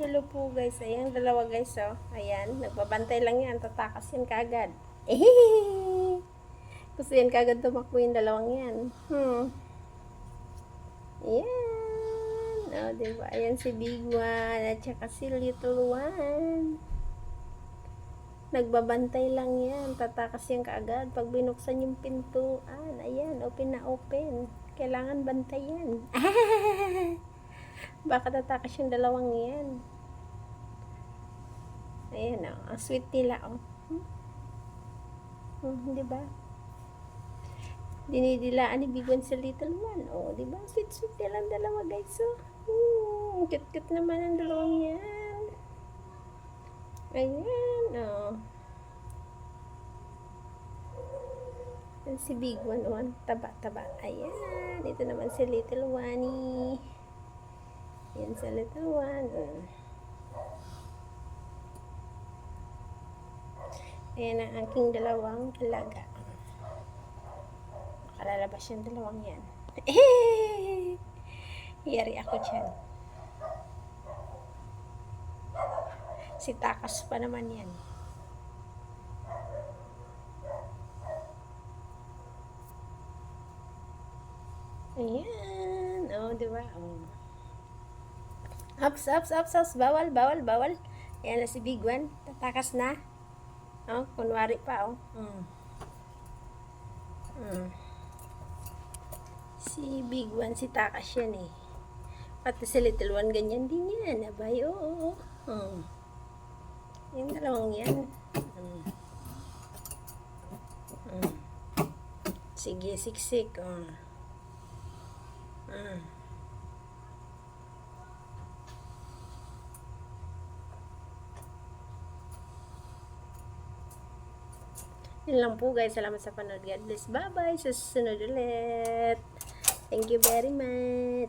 Hello po guys. Ayan, dalawa guys oh. Ayan, nagbabantay lang yan. Tatakas yan kagad. Gusto yan kagad tumakbo yung dalawang yan. Hmm. Ayan. Oh, diba? Ayan si Big One at saka si Little One. Nagbabantay lang yan. Tatakas yan kaagad. Pag binuksan yung pintuan, ayan, open na open. Kailangan bantayan. Baka tatakas yung dalawang yan. Ayan o. Ang sweet nila o. Hmm? Hmm, di ba? Dinidilaan ni Big One sa Little One. O, di ba? Sweet sweet nila ang dalawa guys. So, hmm, cute cute naman ang dalawang yan. Ayan o. Yan si Big One o. ang Taba-taba. Ayan. Ito naman si Little One. Sa one. Mm. Ayan ang aking dalawang alaga. Makalalabas yung dalawang yan. Yari ako dyan. Si Takas pa naman yan. Ayan. Oh, di ba? Oh. Ups, ups, ups, ups. Bawal, bawal, bawal. Ayan na si Big One. Tatakas na. Oh, kunwari pa, oh. Mm. Mm. Si Big One, si Takas yan eh. Pati si Little One, ganyan din yan. Abay, oo. Oh, mm. Yung dalawang yan. Mm. Mm. Sige, siksik. Oh. Mm. Yun lang po guys. Salamat sa panood. God bless. Bye-bye. Sa susunod ulit. Thank you very much.